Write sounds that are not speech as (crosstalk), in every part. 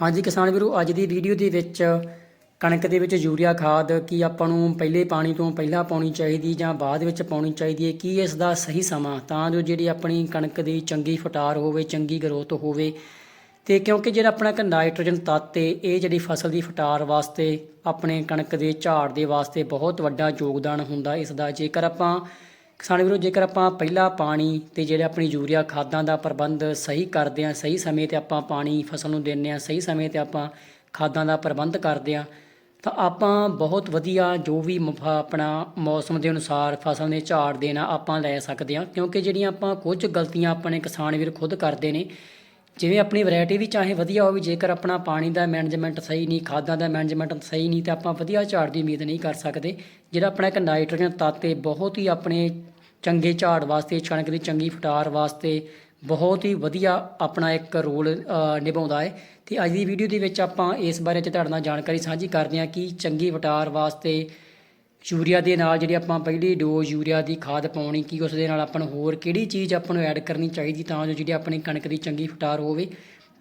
ਹਾਂਜੀ ਕਿਸਾਨ ਵੀਰੋ, ਅੱਜ ਦੀ ਵੀਡੀਓ ਦੇ ਵਿੱਚ ਕਣਕ ਦੇ ਵਿੱਚ ਯੂਰੀਆ ਖਾਦ ਕੀ ਆਪਾਂ ਨੂੰ ਪਹਿਲੇ ਪਾਣੀ ਤੋਂ ਪਹਿਲਾਂ ਪਾਉਣੀ ਚਾਹੀਦੀ ਜਾਂ ਬਾਅਦ ਵਿੱਚ ਪਾਉਣੀ ਚਾਹੀਦੀ ਹੈ, ਕੀ ਇਸ ਦਾ ਸਹੀ ਸਮਾਂ? ਤਾਂ ਜੋ ਜਿਹੜੀ ਆਪਣੀ ਕਣਕ ਦੀ ਚੰਗੀ ਫਟਾਰ ਹੋਵੇ, ਚੰਗੀ ਗਰੋਥ ਹੋਵੇ। ਤੇ ਕਿਉਂਕਿ ਜਿਹੜਾ ਆਪਣਾ ਇੱਕ ਨਾਈਟ੍ਰੋਜਨ ਤੱਤ ਹੈ, ਇਹ ਜਿਹੜੀ ਫਸਲ ਦੀ ਫਟਾਰ ਵਾਸਤੇ, ਆਪਣੇ ਕਣਕ ਦੇ ਝਾੜ ਦੇ ਵਾਸਤੇ ਬਹੁਤ ਵੱਡਾ ਯੋਗਦਾਨ ਹੁੰਦਾ, ਇਸ ਦਾ ਜੇਕਰ ਆਪਾਂ ਕਿਸਾਨ ਵੀਰੋ, ਜੇਕਰ ਆਪਾਂ ਪਹਿਲਾ ਪਾਣੀ ਤੇ ਜਿਹੜੇ ਆਪਣੀ ਯੂਰੀਆ ਖਾਦਾਂ ਦਾ ਪ੍ਰਬੰਧ ਸਹੀ ਕਰਦੇ ਹਾਂ, ਸਹੀ ਸਮੇਂ ਤੇ ਆਪਾਂ ਪਾਣੀ ਫਸਲ ਨੂੰ ਦਿੰਦੇ ਹਾਂ, ਸਹੀ ਸਮੇਂ ਤੇ ਆਪਾਂ ਖਾਦਾਂ ਦਾ ਪ੍ਰਬੰਧ ਕਰਦੇ ਹਾਂ, ਤਾਂ ਆਪਾਂ ਬਹੁਤ ਵਧੀਆ ਜੋ ਵੀ ਮ- ਆਪਣਾ ਮੌਸਮ ਦੇ ਅਨੁਸਾਰ ਫਸਲ ਦੇ ਝਾੜ ਦੇਣਾ ਆਪਾਂ ਲੈ ਸਕਦੇ ਹਾਂ, ਕਿਉਂਕਿ ਜਿਹੜੀਆਂ ਆਪਾਂ ਕੁਝ ਗਲਤੀਆਂ ਆਪਣੇ ਕਿਸਾਨ ਵੀਰ ਖੁਦ ਕਰਦੇ ਨੇ, ਜਿਵੇਂ ਆਪਣੀ ਵੈਰਾਈਟੀ ਵੀ ਚਾਹੇ ਵਧੀਆ ਹੋਵੇ, ਜੇਕਰ ਆਪਣਾ ਪਾਣੀ ਦਾ ਮੈਨੇਜਮੈਂਟ ਸਹੀ ਨਹੀਂ, ਖਾਦਾਂ ਦਾ ਮੈਨੇਜਮੈਂਟ ਸਹੀ ਨਹੀਂ, ਤਾਂ ਆਪਾਂ ਵਧੀਆ ਝਾੜ ਦੀ ਉਮੀਦ ਨਹੀਂ ਕਰ ਸਕਦੇ, ਜਿਹੜਾ ਆਪਣਾ ਇੱਕ ਨਾਈਟ੍ਰੋਜਨ ਤੱਤ 'ਤੇ ਬਹੁਤ ਹੀ ਆਪਣੇ ਚੰਗੇ ਝਾੜ ਵਾਸਤੇ, ਕਣਕ ਦੀ ਚੰਗੀ ਫਟਾਰ ਵਾਸਤੇ ਬਹੁਤ ਹੀ ਵਧੀਆ ਆਪਣਾ ਇੱਕ ਰੋਲ ਨਿਭਾਉਂਦਾ ਹੈ। ਤੇ ਅੱਜ ਦੀ ਵੀਡੀਓ ਦੇ ਵਿੱਚ ਆਪਾਂ ਇਸ ਬਾਰੇ ਚ ਤੁਹਾਡੇ ਨਾਲ ਜਾਣਕਾਰੀ ਸਾਂਝੀ ਕਰਦੇ ਹਾਂ ਕਿ ਚੰਗੀ ਫਟਾਰ ਵਾਸਤੇ ਯੂਰੀਆ ਦੇ ਨਾਲ ਜਿਹੜੀ ਆਪਾਂ ਪਹਿਲੀ ਡੋਜ਼ ਯੂਰੀਆ ਦੀ ਖਾਦ ਪਾਉਣੀ, ਕੀ ਉਸ ਦੇ ਨਾਲ ਆਪਾਂ ਨੂੰ ਹੋਰ ਕਿਹੜੀ ਚੀਜ਼ ਆਪਾਂ ਨੂੰ ਐਡ ਕਰਨੀ ਚਾਹੀਦੀ ਤਾਂ ਜੋ ਜਿਹੜੀ ਆਪਣੀ ਕਣਕ ਦੀ ਚੰਗੀ ਫਟਾਰ ਹੋਵੇ।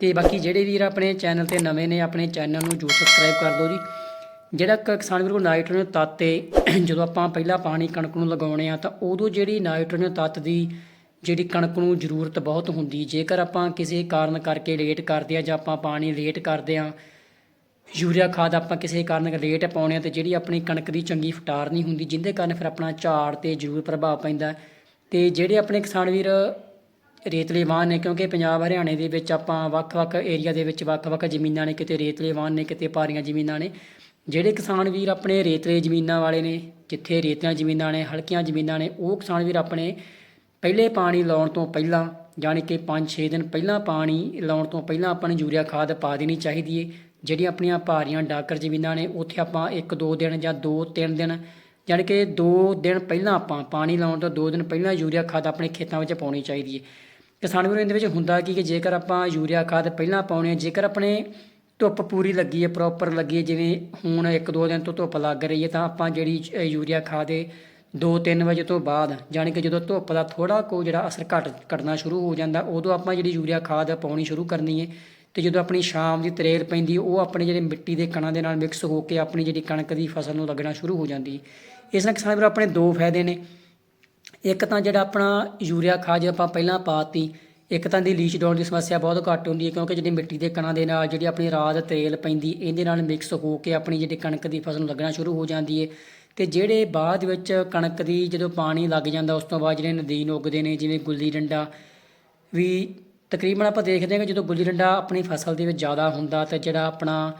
ਤੇ ਬਾਕੀ ਜਿਹੜੇ ਵੀਰ ਆਪਣੇ ਚੈਨਲ ਤੇ ਨਵੇਂ ਨੇ, ਆਪਣੇ ਚੈਨਲ ਨੂੰ ਜਰੂਰ ਸਬਸਕ੍ਰਾਈਬ ਕਰ ਦਿਓ ਜੀ। ਜਿਹੜਾ ਕ- ਕਿਸਾਨ ਵੀਰ ਕੋਲ ਨਾਈਟ੍ਰੋਜਨ ਤੱਤ ਹੈ ਜਦੋਂ ਆਪਾਂ ਪਹਿਲਾ ਪਾਣੀ ਕਣਕ ਨੂੰ ਲਗਾਉਣੇ ਆ, ਤਾਂ ਉਦੋਂ ਜਿਹੜੀ ਨਾਈਟ੍ਰੋਜਨ ਤੱਤ ਦੀ ਜਿਹੜੀ ਕਣਕ ਨੂੰ ਜ਼ਰੂਰਤ ਬਹੁਤ ਹੁੰਦੀ। ਜੇਕਰ ਆਪਾਂ ਕਿਸੇ ਕਾਰਨ ਕਰਕੇ ਲੇਟ ਕਰਦੇ ਆ ਜਾਂ ਆਪਾਂ ਪਾਣੀ ਲੇਟ ਕਰਦੇ ਆ, ਯੂਰੀਆ ਖਾਦ ਆਪਾਂ ਕਿਸੇ ਕਾਰਨ ਲੇਟ ਪਾਉਣੇ ਆ, ਤੇ ਜਿਹੜੀ ਆਪਣੀ ਕਣਕ ਦੀ ਚੰਗੀ ਫਟਾਰ ਨਹੀਂ ਹੁੰਦੀ, ਜਿੰਦੇ ਕਾਰਨ ਫਿਰ ਆਪਣਾ ਝਾੜ ਤੇ ਜ਼ਰੂਰ ਪ੍ਰਭਾਵ ਪੈਂਦਾ। ਤੇ ਜਿਹੜੇ ਆਪਣੇ ਕਿਸਾਨ ਵੀਰ ਰੇਤਲੇ ਵਾਹਨ ਨੇ, ਕਿਉਂਕਿ ਪੰਜਾਬ, ਹਰਿਆਣੇ ਦੇ ਵਿੱਚ ਆਪਾਂ ਵੱਖ-ਵੱਖ ਏਰੀਆ ਦੇ ਵਿੱਚ ਵੱਖ-ਵੱਖ ਜ਼ਮੀਨਾਂ ਨੇ, ਕਿਤੇ ਰੇਤਲੇ ਵਾਹਨ ਨੇ, ਕਿਤੇ ਭਾਰੀਆਂ ਜ਼ਮੀਨਾਂ ਨੇ ਜਿਹੜੇ ਕਿਸਾਨ ਵੀਰ ਆਪਣੇ ਰੇਤਲੇ ਜ਼ਮੀਨਾਂ ਵਾਲੇ ਨੇ, ਜਿੱਥੇ ਰੇਤਲੀਆਂ ਜ਼ਮੀਨਾਂ ਨੇ, ਹਲਕੀਆਂ ਜ਼ਮੀਨਾਂ ਨੇ, ਉਹ ਕਿਸਾਨ ਵੀਰ ਆਪਣੇ ਪਹਿਲੇ ਪਾਣੀ ਲਾਉਣ ਤੋਂ ਪਹਿਲਾਂ ਯਾਨੀ ਕਿ 5-6 ਦਿਨ ਪਹਿਲਾਂ ਪਾਣੀ ਲਾਉਣ ਤੋਂ ਪਹਿਲਾਂ ਆਪਾਂ ਨੂੰ ਯੂਰੀਆ ਖਾਦ ਪਾ ਦੇਣੀ ਚਾਹੀਦੀ ਏ। ਜਿਹੜੀਆਂ ਆਪਣੀਆਂ ਭਾਰੀਆਂ ਡਾਕਰ ਜ਼ਮੀਨਾਂ ਨੇ, ਉੱਥੇ ਆਪਾਂ 1-2 ਦਿਨ ਜਾਂ 2-3 ਦਿਨ ਯਾਨੀ ਕਿ 2 ਦਿਨ ਪਹਿਲਾਂ ਆਪਾਂ ਪਾਣੀ ਲਾਉਣ ਤੋਂ 2 ਦਿਨ ਪਹਿਲਾਂ ਯੂਰੀਆ ਖਾਦ ਆਪਣੇ ਖੇਤਾਂ ਵਿੱਚ ਪਾਉਣੀ ਚਾਹੀਦੀ ਏ। ਕਿਸਾਨ ਵੀਰੋ, ਇਹਦੇ ਵਿੱਚ ਹੁੰਦਾ ਕੀ ਕਿ ਜੇਕਰ ਆਪਾਂ ਯੂਰੀਆ ਖਾਦ ਪਹਿਲਾਂ ਪਾਉਣੇ ਆ ਜੇਕਰ ਆਪਣੇ ਧੁੱਪ ਪੂਰੀ ਲੱਗੀ ਹੈ ਪ੍ਰੋਪਰ ਲੱਗੀ ਹੈ, ਜਿਵੇਂ ਹੁਣ 1-2 ਦਿਨ ਤੋਂ ਧੁੱਪ ਲੱਗ ਰਹੀ ਹੈ ਤਾਂ ਆਪਾਂ ਜਿਹੜੀ ਯੂਰੀਆ ਖਾਦ ਹੈ 2-3 ਵਜੇ ਤੋਂ ਬਾਅਦ ਯਾਨੀ ਕਿ ਜਦੋਂ ਧੁੱਪ ਦਾ ਥੋੜਾ ਕੋ ਜਿਹੜਾ ਅਸਰ ਘਟ, ਘਟਣਾ ਸ਼ੁਰੂ ਹੋ ਜਾਂਦਾ, ਉਦੋਂ ਆਪਾਂ ਜਿਹੜੀ ਯੂਰੀਆ ਖਾਦ ਪਾਉਣੀ ਸ਼ੁਰੂ ਕਰਨੀ ਹੈ ਤੇ ਜਦੋਂ ਆਪਣੀ ਸ਼ਾਮ ਦੀ ਤਰੇਲ ਪੈਂਦੀ ਉਹ ਆਪਣੇ ਜਿਹੜੇ ਮਿੱਟੀ ਦੇ ਕਣਾਂ ਦੇ ਨਾਲ ਮਿਕਸ ਹੋ ਕੇ ਆਪਣੀ ਜਿਹੜੀ ਕਣਕ ਦੀ ਫਸਲ ਨੂੰ ਲੱਗਣਾ ਸ਼ੁਰੂ ਹੋ ਜਾਂਦੀ ਹੈ। ਇਸ ਨਾਲ ਕਿਸਾਨ ਵੀਰੋ, ਆਪਣੇ ਦੋ ਫਾਇਦੇ ਨੇ। ਇੱਕ ਤਾਂ ਜਿਹੜਾ ਆਪਣਾ ਯੂਰੀਆ ਖਾਦ ਜੇ ਆਪਾਂ ਪਹਿਲਾਂ ਪਾਤੀ ਇੱਕ ਤਾਂ ਦੀ ਲੀਚ ਡਾਊਨ ਦੀ ਸਮੱਸਿਆ ਬਹੁਤ ਘੱਟ ਹੁੰਦੀ ਹੈ ਕਿਉਂਕਿ ਜਿਹੜੀ ਮਿੱਟੀ ਦੇ ਕਣਾਂ ਦੇ ਨਾਲ ਜਿਹੜੀ ਆਪਣੀ ਰਾਤ ਤੇਲ ਪੈਂਦੀ, ਇਹਦੇ ਨਾਲ ਮਿਕਸ ਹੋ ਕੇ ਆਪਣੀ ਜਿਹੜੀ ਕਣਕ ਦੀ ਫਸਲ ਨੂੰ ਲੱਗਣਾ ਸ਼ੁਰੂ ਹੋ ਜਾਂਦੀ ਹੈ। ਤੇ ਜਿਹੜੇ ਬਾਅਦ ਵਿੱਚ ਕਣਕ ਦੀ ਜਦੋਂ ਪਾਣੀ ਲੱਗ ਜਾਂਦਾ, ਉਸ ਤੋਂ ਬਾਅਦ ਜਿਹੜੇ ਨਦੀਨ ਉੱਗਦੇ ਨੇ, ਜਿਵੇਂ ਗੁੱਲੀ ਡੰਡਾ ਵੀ ਤਕਰੀਬਨ ਆਪਾਂ ਦੇਖਦੇ ਹਾਂ ਕਿ ਜਦੋਂ ਗੁੱਲੀ ਡੰਡਾ ਆਪਣੀ ਫਸਲ ਦੇ ਵਿੱਚ ਜ਼ਿਆਦਾ ਹੁੰਦਾ ਤਾਂ ਜਿਹੜਾ ਆਪਣਾ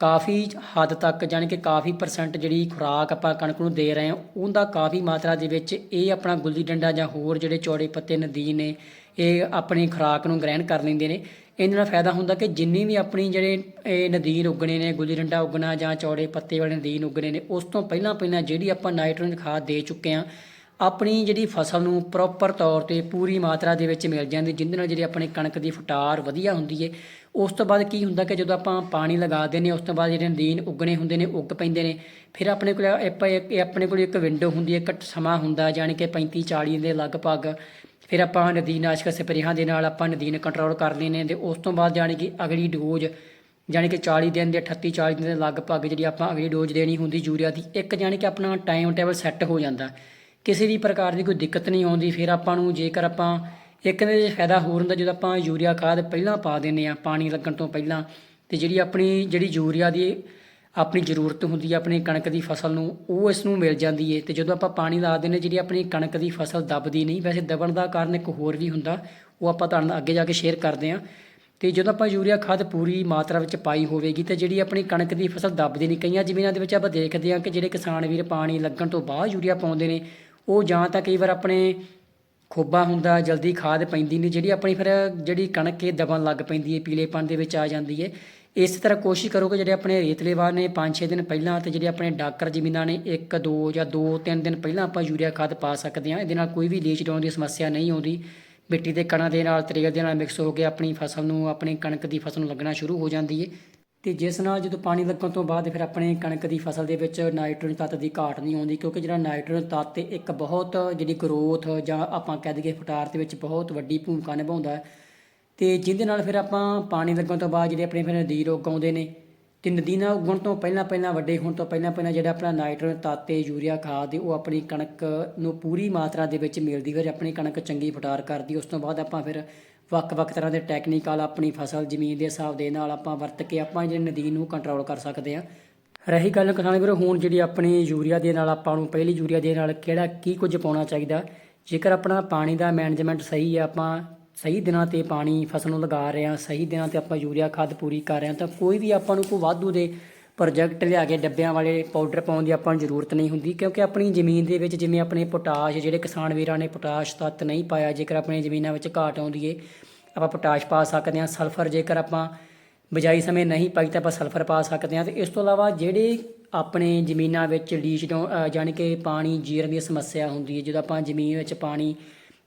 ਕਾਫੀ ਹੱਦ ਤੱਕ ਜਾਣੀ ਕਿ ਕਾਫੀ ਪਰਸੈਂਟ ਜਿਹੜੀ ਖੁਰਾਕ ਆਪਾਂ ਕਣਕ ਨੂੰ ਦੇ ਰਹੇ ਹਾਂ, ਉਹਦਾ ਕਾਫੀ ਮਾਤਰਾ ਦੇ ਵਿੱਚ ਇਹ ਆਪਣਾ ਗੁੱਲੀ ਡੰਡਾ ਜਾਂ ਹੋਰ ਜਿਹੜੇ ਚੌੜੇ ਪੱਤੇ ਨਦੀਨ ਨੇ, ਇਹ ਆਪਣੀ ਖੁਰਾਕ ਨੂੰ ਗ੍ਰਹਿਣ ਕਰ ਲੈਂਦੇ ਨੇ। ਇਹਦੇ ਨਾਲ ਫਾਇਦਾ ਹੁੰਦਾ ਕਿ ਜਿੰਨੀ ਵੀ ਆਪਣੀ ਜਿਹੜੇ ਇਹ ਨਦੀਨ ਉਗਣੇ ਨੇ, ਗੁੱਲੀ ਡੰਡਾ ਉੱਗਣਾ ਜਾਂ ਚੌੜੇ ਪੱਤੇ ਵਾਲੇ ਨਦੀਨ ਉੱਗਣੇ ਨੇ, ਉਸ ਤੋਂ ਪਹਿਲਾਂ ਪਹਿਲਾਂ ਜਿਹੜੀ ਆਪਾਂ ਨਾਈਟ੍ਰੋਜਨ ਖਾਦ ਦੇ ਚੁੱਕੇ ਹਾਂ ਆਪਣੀ ਜਿਹੜੀ ਫਸਲ ਨੂੰ ਪ੍ਰੋਪਰ ਤੌਰ ਤੇ ਪੂਰੀ ਮਾਤਰਾ ਦੇ ਵਿੱਚ ਮਿਲ ਜਾਂਦੀ, ਜਿਹਦੇ ਨਾਲ ਜਿਹੜੀ ਆਪਣੀ ਕਣਕ ਦੀ ਫਟਾਰ ਵਧੀਆ ਹੁੰਦੀ ਏ। ਉਸ ਤੋਂ ਬਾਅਦ ਕੀ ਹੁੰਦਾ ਕਿ ਜਦੋਂ ਆਪਾਂ ਪਾਣੀ ਲਗਾ ਦਿੰਦੇ ਹਾਂ, ਉਸ ਤੋਂ ਬਾਅਦ ਜਿਹੜੇ ਨਦੀਨ ਉੱਗਣੇ ਹੁੰਦੇ ਨੇ, ਉੱਗ ਪੈਂਦੇ ਨੇ। ਫਿਰ ਆਪਣੇ ਕੋਲ ਇਹ ਆਪਣੇ ਕੋਲ ਇੱਕ ਵਿੰਡੋ ਹੁੰਦੀ ਹੈ ਘੱਟ ਸਮਾਂ ਹੁੰਦਾ ਯਾਨੀ ਕਿ 35 40 ਦੇ ਲਗਭਗ। ਫਿਰ ਆਪਾਂ ਨਦੀਨਾਸ਼ਕ ਸਪਰੇਹਾਂ ਦੇ ਨਾਲ ਆਪਾਂ ਨਦੀਨ ਕੰਟਰੋਲ ਕਰ ਲੈਨੇ ਤੇ ਉਸ ਤੋਂ ਬਾਅਦ ਯਾਨੀ ਕਿ ਅਗਲੀ ਡੋਜ਼ ਯਾਨੀ ਕਿ 40 ਦਿਨ ਦੇ 38 40 ਦਿਨ ਦੇ ਲਗਭਗ ਜਿਹੜੀ ਆਪਾਂ ਅਗਲੀ ਡੋਜ਼ ਦੇਣੀ ਹੁੰਦੀ, ਯੂਰੀਆ ਦੀ, ਇੱਕ ਯਾਨੀ ਕਿ ਆਪਣਾ ਟਾਈਮ ਟੇਬਲ ਸੈੱਟ ਹੋ ਜਾਂਦਾ। ਕਿਸੇ ਵੀ ਪ੍ਰਕਾਰ ਦੀ ਕੋਈ ਦਿੱਕਤ ਨਹੀਂ ਆਉਂਦੀ, ਫਿਰ ਆਪਾਂ ਨੂੰ ਜੇਕਰ ਆਪਾਂ ਇੱਕ ਦੇ ਫਾਇਦਾ ਹੋਰ ਹੁੰਦਾ, ਜਦੋਂ ਆਪਾਂ ਯੂਰੀਆ ਖਾਦ ਪਹਿਲਾਂ ਪਾ ਦਿੰਨੇ ਆ ਪਾਣੀ ਲੱਗਣ ਤੋਂ ਪਹਿਲਾਂ, ਤੇ ਜਿਹੜੀ ਆਪਣੀ, ਜਿਹੜੀ ਯੂਰੀਆ ਦੀ ਆਪਣੀ ਜ਼ਰੂਰਤ ਹੁੰਦੀ ਹੈ, ਆਪਣੀ ਕਣਕ ਦੀ ਫਸਲ ਨੂੰ, ਉਹ ਇਸ ਨੂੰ ਮਿਲ ਜਾਂਦੀ ਹੈ। ਤੇ ਜਦੋਂ ਆਪਾਂ ਪਾਣੀ ਲਾ ਦਿੰਨੇ ਜਿਹੜੀ ਆਪਣੀ ਕਣਕ ਦੀ ਫਸਲ ਦਬਦੀ ਨਹੀਂ, ਵੈਸੇ ਦਬਣ ਦਾ ਕਾਰਨ ਇੱਕ ਹੋਰ ਵੀ ਹੁੰਦਾ, ਉਹ ਆਪਾਂ ਤੁਹਾਡੇ ਨਾਲ ਅੱਗੇ ਜਾ ਕੇ ਸ਼ੇਅਰ ਕਰਦੇ ਹਾਂ। ਤੇ ਜਦੋਂ ਆਪਾਂ ਯੂਰੀਆ ਖਾਦ ਪੂਰੀ ਮਾਤਰਾ ਵਿੱਚ ਪਾਈ ਹੋਵੇਗੀ, ਤੇ ਜਿਹੜੀ ਆਪਣੀ ਕਣਕ ਦੀ ਫਸਲ ਦਬਦੀ ਨਹੀਂ, ਕਈਆਂ ਜ਼ਮੀਨਾਂ ਦੇ ਵਿੱਚ ਆਪਾਂ ਦੇਖਦੇ ਹਾਂ ਕਿ ਜਿਹੜੇ ਕਿਸਾਨ ਵੀਰ ਪਾਣੀ ਲੱਗਣ ਤੋਂ ਬਾਅਦ ਯੂਰੀਆ ਪਾਉਂਦੇ ਨੇ ਉਹ ਜਾਂ ਤਾਂ ਕਈ ਵਾਰ ਆਪਣੇ ਖੋਬਾ ਹੁੰਦਾ, ਜਲਦੀ ਖਾਦ ਪੈਂਦੀ ਨਹੀਂ ਜਿਹੜੀ ਆਪਣੀ ਫਿਰ ਜਿਹੜੀ ਕਣਕ ਇਹ ਦਬਣ ਲੱਗ ਪੈਂਦੀ ਹੈ ਪੀਲੇਪਣ ਦੇ ਵਿੱਚ ਆ ਜਾਂਦੀ ਹੈ ਇਸ ਤਰ੍ਹਾਂ ਕੋਸ਼ਿਸ਼ ਕਰੋ ਕਿ ਜਿਹੜੇ ਆਪਣੇ ਰੇਤਲੇਵਾਰ ਨੇ 5-6 ਦਿਨ ਪਹਿਲਾਂ ਤੇ ਜਿਹੜੇ ਆਪਣੇ ਡਾਕਰ ਜ਼ਮੀਨਾਂ ਨੇ 1 2 ਜਾਂ 2-3 ਦਿਨ ਪਹਿਲਾਂ ਆਪਾਂ ਯੂਰੀਆ ਖਾਦ ਪਾ ਸਕਦੇ ਹਾਂ। ਇਹਦੇ ਨਾਲ ਕੋਈ ਵੀ ਲੀਚ ਡਾਊਨ ਦੀ ਸਮੱਸਿਆ ਨਹੀਂ ਆਉਂਦੀ। ਮਿੱਟੀ ਦੇ ਕਣਾਂ ਦੇ ਨਾਲ ਤਰੇਲ ਦੇ ਨਾਲ ਮਿਕਸ ਹੋ ਕੇ ਆਪਣੀ ਫਸਲ ਨੂੰ, ਆਪਣੀ ਕਣਕ ਦੀ ਫਸਲ ਨੂੰ ਲੱਗਣਾ ਸ਼ੁਰੂ ਹੋ ਜਾਂਦੀ ਹੈ ਤੇ ਜਿਸ ਨਾਲ ਜਦੋਂ ਪਾਣੀ ਲੱਗਣ ਤੋਂ ਬਾਅਦ ਫਿਰ ਆਪਣੇ ਕਣਕ ਦੀ ਫਸਲ ਦੇ ਵਿੱਚ ਨਾਈਟ੍ਰੋਜਨ ਤੱਤ ਦੀ ਘਾਟ ਨਹੀਂ ਆਉਂਦੀ, ਕਿਉਂਕਿ ਜਿਹੜਾ ਨਾਈਟ੍ਰੋਜਨ ਤੱਤ ਇੱਕ ਬਹੁਤ ਜਿਹੜੀ ਗਰੋਥ ਜਾਂ ਆਪਾਂ ਕਹਿ ਦਈਏ ਫਟਾਰ ਦੇ ਵਿੱਚ ਬਹੁਤ ਵੱਡੀ ਭੂਮਿਕਾ ਨਿਭਾਉਂਦਾ ਹੈ, ਤੇ ਜਿਹਦੇ ਨਾਲ ਫਿਰ ਆਪਾਂ ਪਾਣੀ ਲੱਗਣ ਤੋਂ ਬਾਅਦ ਜਿਹੜੇ ਆਪਣੇ ਫਿਰ ਨਦੀਰ ਉਗਾਉਂਦੇ ਨੇ ਤੇ ਨਦੀਨਾਂ ਉਗਣ ਤੋਂ ਪਹਿਲਾਂ ਪਹਿਲਾਂ ਵੱਡੇ, ਹੋਣ ਤੋਂ ਪਹਿਲਾਂ ਪਹਿਲਾਂ ਜਿਹੜਾ ਆਪਣਾ ਨਾਈਟ੍ਰੋਜਨ ਤਾਤੇ, ਯੂਰੀਆ ਖਾਦ ਉਹ ਆਪਣੀ ਕਣਕ ਨੂੰ ਪੂਰੀ ਮਾਤਰਾ ਦੇ ਵਿੱਚ ਮਿਲਦੀ ਫਿਰ ਆਪਣੀ ਕਣਕ ਚੰਗੀ ਫਟਾਰ ਕਰਦੀ। ਉਸ ਤੋਂ ਬਾਅਦ ਆਪਾਂ ਫਿਰ ਵੱਖ-ਵੱਖ ਤਰ੍ਹਾਂ ਦੇ ਟੈਕਨੀਕਲ ਆਪਣੀ ਫਸਲ ਜ਼ਮੀਨ ਦੇ ਹਿਸਾਬ ਦੇ ਨਾਲ ਆਪਾਂ ਵਰਤ ਕੇ ਆਪਾਂ ਜਿਹੜੀ ਨਦੀਨ ਨੂੰ ਕੰਟਰੋਲ ਕਰ ਸਕਦੇ ਆ ਰਹੀ ਗੱਲ ਕਿਸਾਨ ਵੀਰੋ, ਹੁਣ ਜਿਹੜੀ ਆਪਣੀ ਯੂਰੀਆ ਦੇ ਨਾਲ ਆਪਾਂ ਨੂੰ ਪਹਿਲੀ ਯੂਰੀਆ ਦੇ ਨਾਲ ਕਿਹੜਾ ਕੀ ਕੁਝ ਪਾਉਣਾ ਚਾਹੀਦਾ? ਜੇਕਰ ਆਪਣਾ ਪਾਣੀ ਦਾ ਮੈਨੇਜਮੈਂਟ ਸਹੀ ਹੈ ਆਪਾਂ ਸਹੀ ਦਿਨਾਂ ਤੇ ਪਾਣੀ ਫਸਲ ਨੂੰ ਲਗਾ ਰਹੇ ਹਾਂ ਸਹੀ ਦਿਨਾਂ ਤੇ ਆਪਾਂ ਯੂਰੀਆ ਖਾਦ ਪੂਰੀ ਕਰ ਰਹੇ ਹਾਂ ਤਾਂ ਕੋਈ ਵੀ ਆਪਾਂ ਨੂੰ ਕੋਈ ਵਾਧੂ ਦੇ ਪ੍ਰੋਜੈਕਟ ਲਿਆ ਕੇ ਡੱਬਿਆਂ ਵਾਲੇ ਪਾਊਡਰ ਪਾਉਣ ਦੀ ਆਪਾਂ ਨੂੰ ਜ਼ਰੂਰਤ ਨਹੀਂ ਹੁੰਦੀ ਕਿਉਂਕਿ ਆਪਣੀ ਜ਼ਮੀਨ ਦੇ ਵਿੱਚ ਜਿਵੇਂ ਆਪਣੇ ਪੋਟਾਸ਼ ਜਿਹੜੇ ਕਿਸਾਨ ਵੀਰਾਂ ਨੇ ਪੋਟਾਸ਼ ਤੱਤ ਨਹੀਂ ਪਾਇਆ ਜੇਕਰ ਆਪਣੀ ਜ਼ਮੀਨਾਂ ਵਿੱਚ ਘਾਟ ਆਉਂਦੀ ਏ ਆਪਾਂ ਪੋਟਾਸ਼ ਪਾ ਸਕਦੇ ਹਾਂ ਸਲਫਰ ਜੇਕਰ ਆਪਾਂ ਬਿਜਾਈ ਸਮੇਂ ਨਹੀਂ ਪਾਈ ਤਾਂ ਆਪਾਂ ਸਲਫਰ ਪਾ ਸਕਦੇ ਹਾਂ ਤੇ ਇਸ ਤੋਂ ਇਲਾਵਾ ਜਿਹੜੇ ਆਪਣੇ ਜ਼ਮੀਨਾਂ ਵਿੱਚ ਲੀਚ ਤੋਂ ਅ, ਕਿ ਪਾਣੀ ਜੀਰਨ ਦੀ ਸਮੱਸਿਆ ਹੁੰਦੀ ਹੈ ਜਦੋਂ ਆਪਾਂ ਜ਼ਮੀਨ ਵਿੱਚ ਪਾਣੀ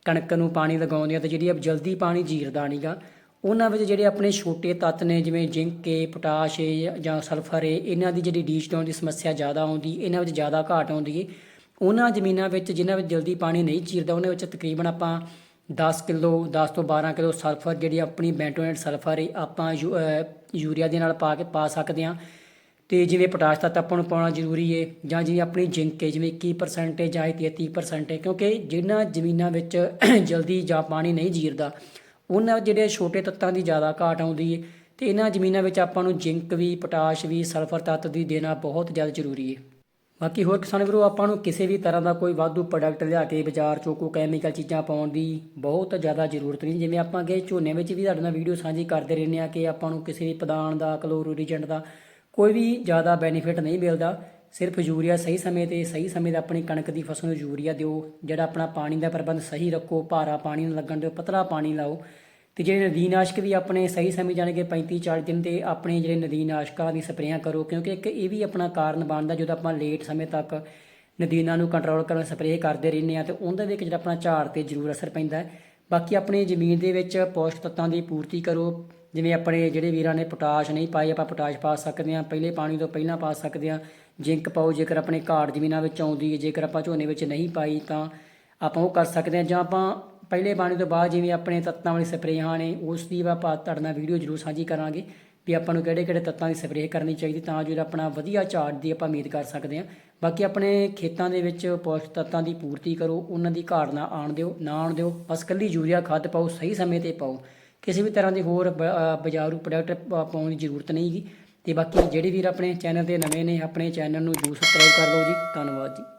ਕਣਕ ਨੂੰ ਪਾਣੀ ਲਗਾਉਂਦੇ ਹਾਂ ਤਾਂ ਜਿਹੜੀ ਆ ਜਲਦੀ ਪਾਣੀ ਜੀਰਦਾ ਨਹੀਂਗਾ ਉਹਨਾਂ ਵਿੱਚ ਜਿਹੜੇ ਆਪਣੇ ਛੋਟੇ ਤੱਤ ਨੇ, ਜਿਵੇਂ ਜ਼ਿੰਕ ਏ ਪੋਟਾਸ਼ ਏ ਜਾਂ ਸਲਫਰ ਏ, ਇਹਨਾਂ ਦੀ ਜਿਹੜੀ ਲੀਚ ਤੋਂ ਦੀ ਸਮੱਸਿਆ ਜ਼ਿਆਦਾ ਆਉਂਦੀ, ਇਹਨਾਂ ਵਿੱਚ ਜ਼ਿਆਦਾ ਘਾਟ ਆਉਂਦੀ ਏ। ਉਹਨਾਂ ਜ਼ਮੀਨਾਂ ਵਿੱਚ ਜਿਨ੍ਹਾਂ ਵਿੱਚ ਜਲਦੀ ਪਾਣੀ ਨਹੀਂ ਜੀਰਦਾ, ਉਹਨਾਂ ਵਿੱਚ ਤਕਰੀਬਨ ਆਪਾਂ 10 ਕਿਲੋ 10 ਤੋਂ 12 ਕਿਲੋ ਸਲਫਰ ਜਿਹੜੀ ਆਪਣੀ ਬੈਂਟੋਨੇਟ ਸਲਫਰ ਏ, ਆਪਾਂ ਯੂ- ਯੂਰੀਆ ਦੇ ਨਾਲ ਪਾ ਕੇ ਪਾ ਸਕਦੇ ਹਾਂ। ਤੇ ਜਿਵੇਂ ਪੋਟਾਸ਼ ਤੱਤ ਆਪਾਂ ਨੂੰ ਪਾਉਣਾ ਜ਼ਰੂਰੀ ਏ, ਜਾਂ ਜਿਵੇਂ ਆਪਣੀ ਜ਼ਿੰਕ ਹੈ ਜਿਵੇਂ 21% ਏ ਜਾਂ 33% ਏ, ਕਿਉਂਕਿ ਜਿਨ੍ਹਾਂ ਜ਼ਮੀਨਾਂ ਵਿੱਚ (clears throat) ਜਲਦੀ ਜਾਂ ਪਾਣੀ ਨਹੀਂ ਜੀਰਦਾ, ਉਹਨਾਂ ਜਿਹੜੇ ਛੋਟੇ ਤੱਤਾਂ ਦੀ ਜ਼ਿਆਦਾ ਘਾਟ ਆਉਂਦੀ ਏ, ਤੇ ਇਹਨਾਂ ਜ਼ਮੀਨਾਂ ਵਿੱਚ ਆਪਾਂ ਨੂੰ ਜ਼ਿੰਕ ਵੀ, ਪੋਟਾਸ਼ ਵੀ, ਸਲਫਰ ਤੱਤ ਦੀ ਦੇਣਾ ਬਹੁਤ ਜ਼ਿਆਦਾ ਜ਼ਰੂਰੀ ਹੈ ਬਾਕੀ ਹੋਰ ਕਿਸਾਨ ਵੀਰੋ, ਆਪਾਂ ਨੂੰ ਕਿਸੇ ਵੀ ਤਰ੍ਹਾਂ ਦਾ ਕੋਈ ਵਾਧੂ ਪ੍ਰੋਡਕਟ ਲਿਆ ਕੇ ਬਾਜ਼ਾਰ ਚੋਂ ਕੋਈ ਕੈਮੀਕਲ ਚੀਜ਼ਾਂ ਪਾਉਣ ਦੀ ਬਹੁਤ ਜ਼ਿਆਦਾ ਜ਼ਰੂਰਤ ਨਹੀਂ। ਜਿਵੇਂ ਆਪਾਂ ਅੱਗੇ ਝੋਨੇ ਵਿੱਚ ਵੀ ਤੁਹਾਡੇ ਨਾਲ ਵੀਡੀਓ ਸਾਂਝੀ ਕਰਦੇ ਰਹਿੰਦੇ ਆ ਕਿ ਆਪਾਂ ਨੂੰ ਕਿਸੇ ਵੀ ਪਦਾਨ ਦਾ ਕਲੋਰੋਰੀਜੈਂਟ ਦਾ ਕੋਈ ਵੀ ਜ਼ਿਆਦਾ ਬੈਨੀਫਿਟ ਨਹੀਂ ਮਿਲਦਾ, ਸਿਰਫ ਯੂਰੀਆ ਸਹੀ ਸਮੇਂ ਤੇ, ਸਹੀ ਸਮੇਂ ਤੇ ਆਪਣੀ ਕਣਕ ਦੀ ਫਸਲ ਨੂੰ ਯੂਰੀਆ ਦਿਓ, ਜਿਹੜਾ ਆਪਣਾ ਪਾਣੀ ਦਾ ਪ੍ਰਬੰਧ ਸਹੀ ਰੱਖੋ, ਭਾਰਾ ਪਾਣੀ ਨੂੰ ਲੱਗਣ ਦਿਓ, ਪਤਲਾ ਪਾਣੀ ਲਾਓ। ਤੇ ਜਿਹੜੇ ਨਦੀਨਾਸ਼ਕ ਵੀ ਆਪਣੇ ਸਹੀ ਸਮੇਂ ਜਾਣੇ ਕਿ 35 40 ਦਿਨ ਤੇ ਆਪਣੇ ਜਿਹੜੇ ਨਦੀਨਾਸ਼ਕਾਂ ਦੀ ਸਪਰੇਆਂ ਕਰੋ, ਕਿਉਂਕਿ ਇੱਕ ਇਹ ਵੀ ਆਪਣਾ ਕਾਰਨ ਬਣਦਾ, ਜਦੋਂ ਆਪਾਂ ਲੇਟ ਸਮੇਂ ਤੱਕ ਨਦੀਨਾਂ ਨੂੰ ਕੰਟਰੋਲ ਕਰਨ ਸਪਰੇਅ ਕਰਦੇ ਰਹਿੰਦੇ ਆ ਤੇ ਉਹਦੇ ਵਿੱਚ ਜਿਹੜਾ ਆਪਣਾ ਝਾੜ ਤੇ ਜ਼ਰੂਰ ਅਸਰ ਪੈਂਦਾ ਬਾਕੀ ਆਪਣੀ ਜ਼ਮੀਨ ਦੇ ਵਿੱਚ ਪੌਸ਼ਟਿਕ ਤੱਤਾਂ ਦੀ ਪੂਰਤੀ ਕਰੋ ਜਿਵੇਂ ਆਪਣੇ ਜਿਹੜੇ ਵੀਰਾਂ ਨੇ ਪੋਟਾਸ਼ ਨਹੀਂ ਪਾਈ ਆਪਾਂ ਪੋਟਾਸ਼ ਪਾ ਸਕਦੇ ਹਾਂ, ਪਹਿਲੇ ਪਾਣੀ ਤੋਂ ਪਹਿਲਾਂ ਪਾ ਸਕਦੇ ਹਾਂ। ਜ਼ਿੰਕ ਪਾਓ, ਜੇਕਰ ਆਪਣੇ ਘਾਟ ਜ਼ਮੀਨਾਂ ਵਿੱਚ ਆਉਂਦੀ ਹੈ, ਜੇਕਰ ਆਪਾਂ ਝੋਨੇ ਵਿੱਚ ਨਹੀਂ ਪਾਈ, ਤਾਂ ਆਪਾਂ ਉਹ ਕਰ ਸਕਦੇ ਹਾਂ। ਜਾਂ ਆਪਾਂ ਪਹਿਲੇ ਪਾਣੀ ਤੋਂ ਬਾਅਦ ਜਿਵੇਂ ਆਪਣੇ ਤੱਤਾਂ ਵਾਲੀ ਸਪਰੇਹਾਂ ਨੇ, ਉਸ ਦੀ ਵੀ ਆਪਾਂ ਤੁਹਾਡੇ ਨਾਲ ਵੀਡੀਓ ਜ਼ਰੂਰ ਸਾਂਝੀ ਕਰਾਂਗੇ ਵੀ ਆਪਾਂ ਨੂੰ ਕਿਹੜੇ ਕਿਹੜੇ ਤੱਤਾਂ ਦੀ ਸਪਰੇਅ ਕਰਨੀ ਚਾਹੀਦੀ, ਤਾਂ ਜੋ ਆਪਣਾ ਵਧੀਆ ਝਾੜ ਦੀ ਆਪਾਂ ਉਮੀਦ ਕਰ ਸਕਦੇ ਹਾਂ। ਬਾਕੀ ਆਪਣੇ ਖੇਤਾਂ ਦੇ ਵਿੱਚ ਪੌਸ਼ਟਿਕ ਤੱਤਾਂ ਦੀ ਪੂਰਤੀ ਕਰੋ, ਉਹਨਾਂ ਦੀ ਘਾਟ ਨਾ ਆਣ ਦਿਓ, ਨਾ ਆਣ ਦਿਓ। ਬਸ ਕੱਲੀ ਯੂਰੀਆ ਖਾਦ ਪਾਓ, ਸਹੀ ਸਮੇਂ ਤੇ ਪਾਓ। ਕਿਸੇ ਵੀ ਤਰ੍ਹਾਂ ਦੇ ਹੋਰ ਬ- ਅ, ਬਾਜ਼ਾਰੂ ਪ੍ਰੋਡਕਟ ਪਾਉਣ ਦੀ ਜ਼ਰੂਰਤ ਨਹੀਂ ਹੈਗੀ ਤੇ ਬਾਕੀ ਜਿਹੜੇ ਵੀਰ ਆਪਣੇ ਚੈਨਲ ਤੇ ਨਵੇਂ ਨੇ ਆਪਣੇ ਚੈਨਲ ਨੂੰ ਜਰੂਰ ਸਬਸਕ੍ਰਾਈਬ ਕਰ ਲਓ ਜੀ। ਧੰਨਵਾਦ ਜੀ।